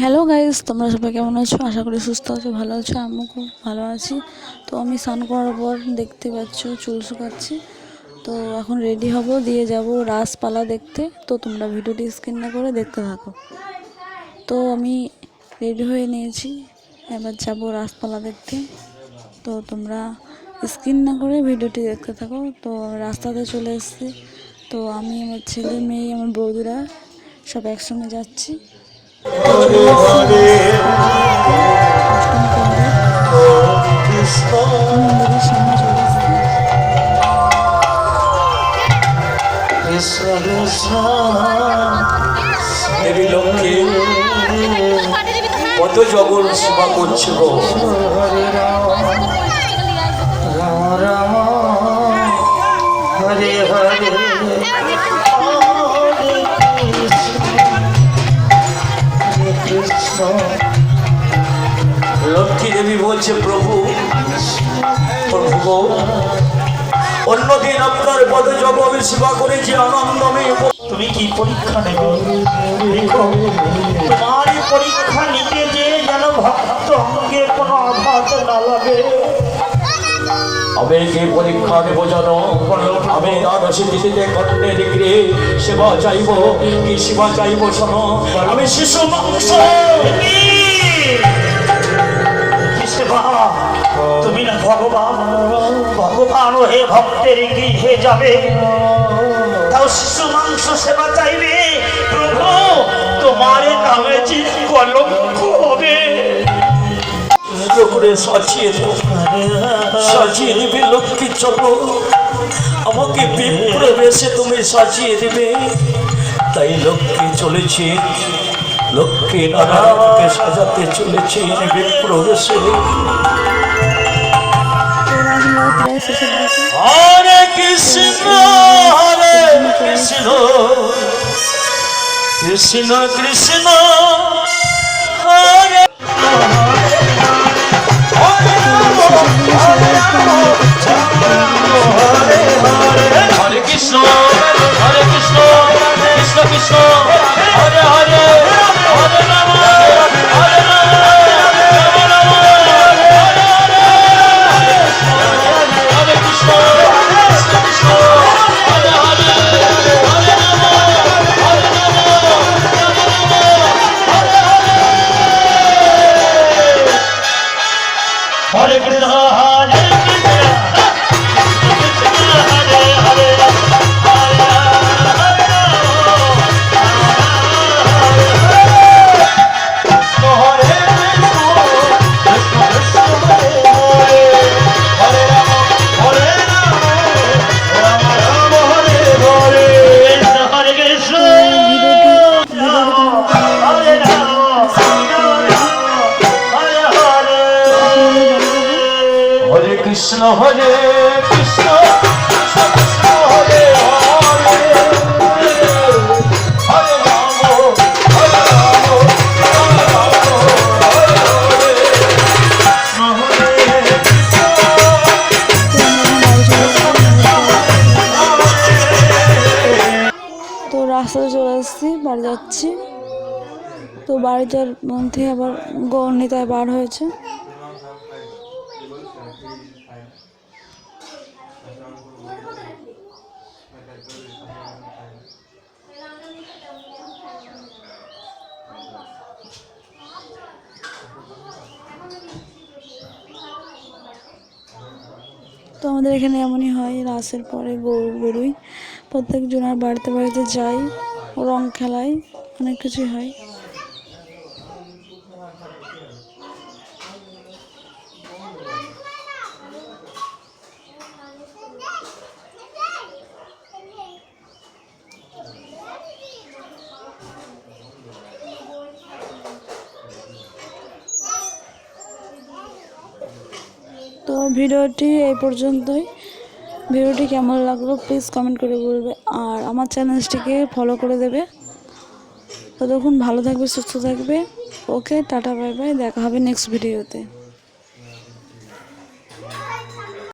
Hello guys তোমরা সবাই কেমন আছো? আশা করি সুস্থ আছো, ভালো আছো, আমিও খুব ভালো আছি। তো আমি স্নান করার পর দেখতে পাচ্ছ, চুল শুকাচ্ছি। তো এখন রেডি হব, দিয়ে যাব রাসপালা দেখতে। তো তোমরা ভিডিওটি স্ক্রিন না করে দেখতে থাকো। তো আমি রেডি হয়ে নিয়েছি। এবার যাব রাসপালা দেখতে। তো তোমরা স্ক্রিন না করে ভিডিওটি দেখতে থাকো। তো রাস্তাতে চলে এসেছি। তো আমি, আমার ছেলে, মেয়ে, আমার বৌদিরা সব একসঙ্গে যাচ্ছি। দেবী লক্ষ্মী কত জগন সেবা করছে গো হরে হরে হরে দেবী বলছে প্রভু প্রভু অন্যদিন আপনার পদে জগ আমি সেবা করেছি আনন্দমে তুমি কি পরীক্ষা নেবে? তোমার পরীক্ষা নিতে যে যেন ভক্ত অঙ্গে কোনো আঘাত না লাগে। আমি কি পরীক্ষা দেব যেন। আমি দ্বাদশী তিথিতে কন্যে ডিগ্রি সেবা চাইব। কি সেবা চাইব শোনো? আমি শিশু মাংস। ভক্তের গৃহে যাবে। তাও শিশু মাংস সেবা চাইবে। প্রভু, তোমার নামে কলঙ্ক হবে। লক্ষ্মী তুমি দেবে। তাই লক্ষ্মী চলেছে, লক্ষ্মী সাজাতে চলেছে বিপ্র শেষের দিকে হরে কৃষ্ণ হরে কৃষ্ণ। কৃষ্ণ কৃষ্ণ হরে হরে কৃষ্ণ হরে কৃষ্ণ কৃষ্ণ হরে চলে এসেছি বাড়ি যাচ্ছি। তো বাড়িটার মধ্যে আবার গৌরনীতায় বার হয়েছে। তো আমাদের এখানে এমনই হয়, রাসের পরে গরু, গরুই। প্রত্যেক জনার বাড়িতে বাড়িতে যাই, রং খেলায় অনেক কিছুই হয়। তো ভিডিওটি এই পর্যন্তই। ভিডিওটি কেমন লাগল প্লিজ কমেন্ট করে বলবে। আর আমার চ্যানেলটিকে ফলো করে দেবে। ততক্ষণ ভালো থাকবে, সুস্থ থাকবে। ওকে টাটা বাই বাই দেখা হবে নেক্সট ভিডিওতে